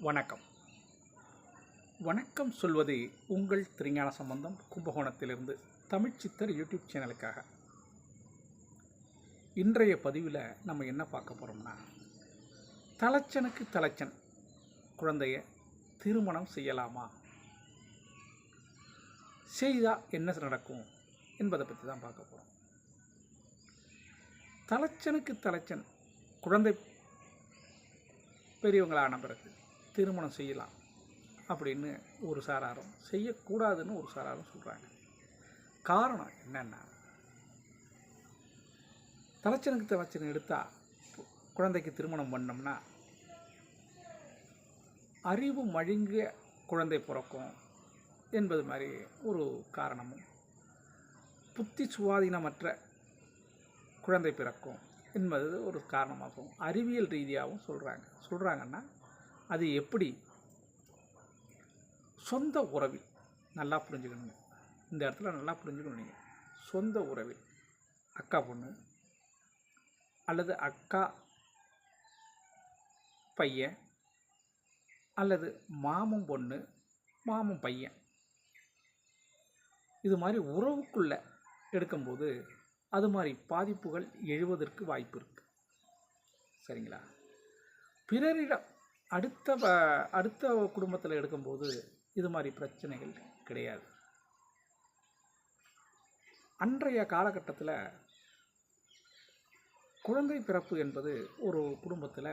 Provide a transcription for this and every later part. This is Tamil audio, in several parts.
வணக்கம். வணக்கம் சொல்வது உங்கள் திருஞான சம்பந்தம் கும்பகோணத்திலிருந்து தமிழ்ச்சித்தர் யூடியூப் சேனலுக்காக. இன்றைய பதிவில் நம்ம என்ன பார்க்க போகிறோம்னா தலைச்சனுக்கு தலைச்சன் குழந்தைய திருமணம் செய்யலாமா? செய்தால் என்ன நடக்கும் என்பதை பற்றி தான் பார்க்க போகிறோம் தலைச்சனுக்கு தலைச்சன் குழந்தை பெரியவங்களான பிறகு திருமணம் செய்யலாம் அப்படின்னு ஒரு சாராரும். செய்யக்கூடாதுன்னு ஒரு சாராரும் சொல்கிறாங்க காரணம் என்னென்னா தலைச்சனுக்கு தலைச்சன் எடுத்தால் குழந்தைக்கு திருமணம் பண்ணோம்னா அறிவு மழுங்கிய குழந்தை பிறக்கும் என்பது மாதிரி ஒரு காரணமும். புத்தி சுவாதீனமற்ற குழந்தை பிறக்கும் என்பது ஒரு காரணமாகவும் அறிவியல் ரீதியாகவும் சொல்கிறாங்க சொல்கிறாங்கன்னா அது எப்படி? சொந்த உறவில். நல்லா புரிஞ்சுக்கணுங்க. இந்த இடத்துல நல்லா புரிஞ்சுக்கணும் நீங்கள் சொந்த உறவில். அக்கா பொண்ணு. அல்லது அக்கா பையன். அல்லது மாமன் பொண்ணு. மாமன் பையன். இது மாதிரி உறவுக்குள்ளே எடுக்கும்போது அது மாதிரி பாதிப்புகள் எழுவதற்கு வாய்ப்பு இருக்குது சரிங்களா? பிறரிடம் அடுத்த வ- அடுத்த குடும்பத்தில் எடுக்கும்போது இது மாதிரி பிரச்சனைகள் கிடையாது. அன்றைய காலகட்டத்தில் குழந்தை பிறப்பு என்பது ஒரு குடும்பத்தில்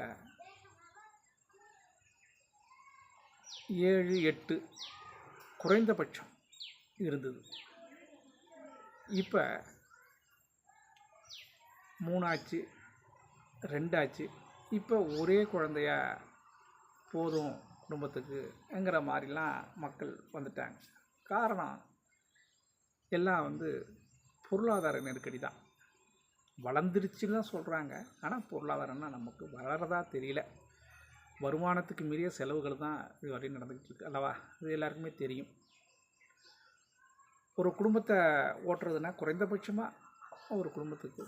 ஏழு எட்டு குறைந்தபட்சம் இருந்தது. இப்போ மூணாச்சு ரெண்டாச்சு இப்போ ஒரே குழந்தையாக போதும் குடும்பத்துக்குங்கிற மாதிரிலாம் மக்கள் வந்துட்டாங்க. காரணம் எல்லாம் வந்து பொருளாதார நெருக்கடி தான். வளர்ந்துருச்சுன்னு தான் சொல்கிறாங்க ஆனால் பொருளாதாரம்னா நமக்கு வளரதா தெரியல. வருமானத்துக்கு மீறிய செலவுகள் தான் இது வரையும் நடந்துக்கிட்டு இருக்கு. அல்லவா? இது எல்லாருக்குமே தெரியும். ஒரு குடும்பத்தை ஓட்டுறதுன்னா குறைந்தபட்சமாக ஒரு குடும்பத்துக்கு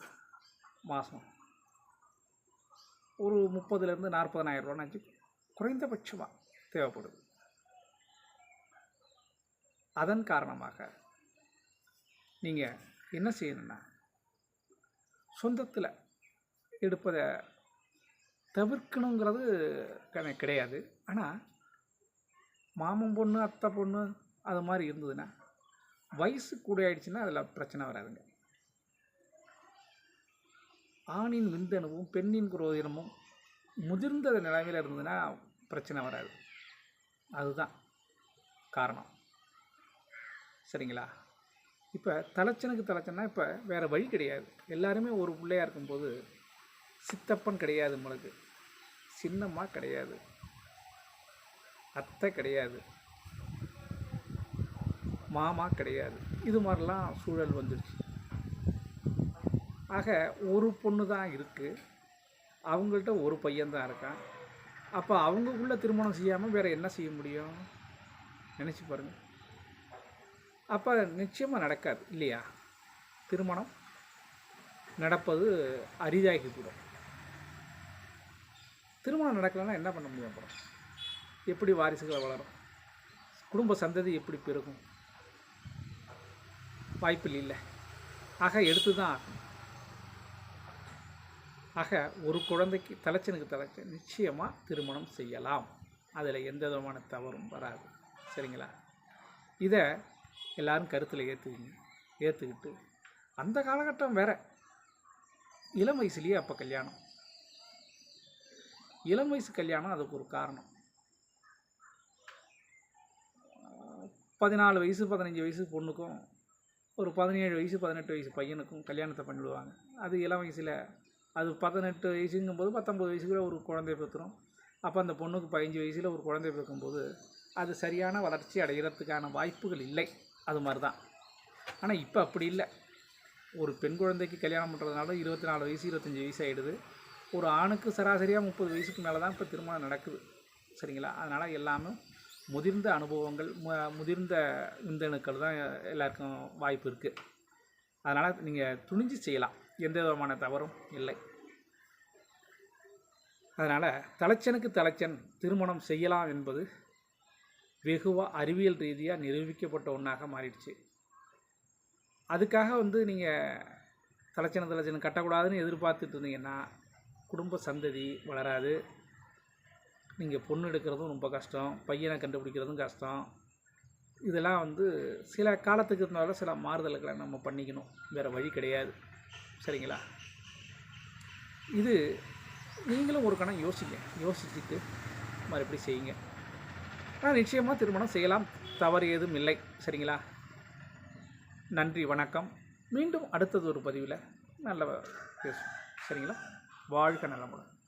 மாதம் ஒரு முப்பதுலேருந்து நாற்பதனாயிரம் ரூபான்னு குறைந்தபட்சமாக தேவைப்படுது. அதன் காரணமாக நீங்கள் என்ன செய்யணும்னா சொந்தத்தில் எடுப்பதை தவிர்க்கணுங்கிறது கிடையாது. ஆனால் மாமன் பொண்ணு அத்தை பொண்ணு அது மாதிரி இருந்ததுன்னா வயசு கூட ஆயிடுச்சுன்னா அதில் பிரச்சனை வராதுங்க. ஆணின் விந்தணுவும் பெண்ணின் குரோதினமும் முதிர்ந்த நிலைமையில் இருந்ததுன்னா பிரச்சனை வராது. அதுதான் காரணம். சரிங்களா? இப்போ தலைச்சனுக்கு தலைச்சன்னா இப்போ வேறு வழி கிடையாது. எல்லாருமே ஒரு பிள்ளையா இருக்கும்போது சித்தப்பன் கிடையாது நம்மளுக்கு சின்னம்மா கிடையாது. அத்தை கிடையாது. மாமா கிடையாது. இது மாதிரிலாம் சூழல் வந்துடுச்சு. ஆக ஒரு பொண்ணு தான் இருக்குது அவங்கள்ட்ட ஒரு பையன்தான் இருக்கான். அப்போ அவங்களுக்குள்ளே திருமணம் செய்யாமல் வேறு என்ன செய்ய முடியும்? நினச்சி பாருங்கள் அப்போ நிச்சயமாக நடக்காது இல்லையா? திருமணம் நடப்பது அரிதாகி கூட திருமணம் நடக்கலைன்னா என்ன பண்ண முடியும் அப்புறம்? எப்படி வாரிசுகளை வளரும்? குடும்ப சந்ததி எப்படி பெருகும்? வாய்ப்பில் இல்லை ஆக எடுத்து தான் ஆகணும். ஆக ஒரு குழந்தைக்கு தலைச்சனுக்கு தலைச்ச நிச்சயமாக திருமணம் செய்யலாம். அதில் எந்த விதமான தவறும் வராது. சரிங்களா? இதை எல்லாரும் கருத்தில் ஏற்றுக்கிங்க ஏற்றுக்கிட்டு அந்த காலகட்டம் வேற. இளம் வயசுலேயே அப்போ கல்யாணம். இளம் வயசு கல்யாணம் அதுக்கு ஒரு காரணம். பதினாலு வயசு பதினஞ்சு வயசு பொண்ணுக்கும் ஒரு பதினேழு வயசு பதினெட்டு வயசு பையனுக்கும் கல்யாணத்தை பண்ணிவிடுவாங்க. அது இளம் வயசில் அது பதினெட்டு வயசுங்கும்போது பத்தொம்பது வயசுக்குள்ள ஒரு குழந்தை பெற்றுரும். அப்போ அந்த பொண்ணுக்கு பதினஞ்சு வயசில் ஒரு குழந்தை பிறக்கும்போது அது சரியான வளர்ச்சி அடைகிறதுக்கான வாய்ப்புகள் இல்லை. அது மாதிரி தான் ஆனால் இப்போ அப்படி இல்லை. ஒரு பெண் குழந்தைக்கு கல்யாணம் பண்ணுறதுனால இருபத்தி நாலு வயசு இருபத்தஞ்சி வயசு ஆகிடுது ஒரு ஆணுக்கு சராசரியாக முப்பது வயசுக்கு மேலே தான் இப்போ திருமணம் நடக்குது. சரிங்களா? அதனால் எல்லாமே முதிர்ந்த அனுபவங்கள் மு- முதிர்ந்த விந்தணுக்கள் தான் எல்லாருக்கும் வாய்ப்பு இருக்குது அதனால் நீங்கள் துணிஞ்சு செய்யலாம். எந்த விதமான தவறும் இல்லை. அதனால் தலைச்சனுக்கு தலைச்சன் திருமணம் செய்யலாம் என்பது வெகுவாக அறிவியல் ரீதியாக நிரூபிக்கப்பட்ட ஒன்றாக மாறிடுச்சு. அதுக்காக வந்து நீங்கள் தலைச்சன தலைச்சனை கட்டக்கூடாதுன்னு எதிர்பார்த்துட்டு இருந்தீங்கன்னா குடும்ப சந்ததி வளராது. நீங்கள் பொண்ணு எடுக்கிறதும் ரொம்ப கஷ்டம் பையனை கண்டுபிடிக்கிறதும் கஷ்டம். இதெல்லாம் வந்து சில காலத்துக்கு இருந்தாலும் சில மாறுதல்களை நம்ம பண்ணிக்கணும். வேறு வழி கிடையாது. சரிங்களா? இது நீங்களும் ஒரு கணம் யோசிங்க. யோசிச்சுட்டு மறுபடி செய்யுங்க. ஆனால் நிச்சயமாக திருமணம் செய்யலாம். தவறு ஏதும் இல்லை. சரிங்களா? நன்றி வணக்கம். மீண்டும் அடுத்தது ஒரு பதிவில் நல்ல பேசுவோம். சரிங்களா? வாழ்க நலமுடன்.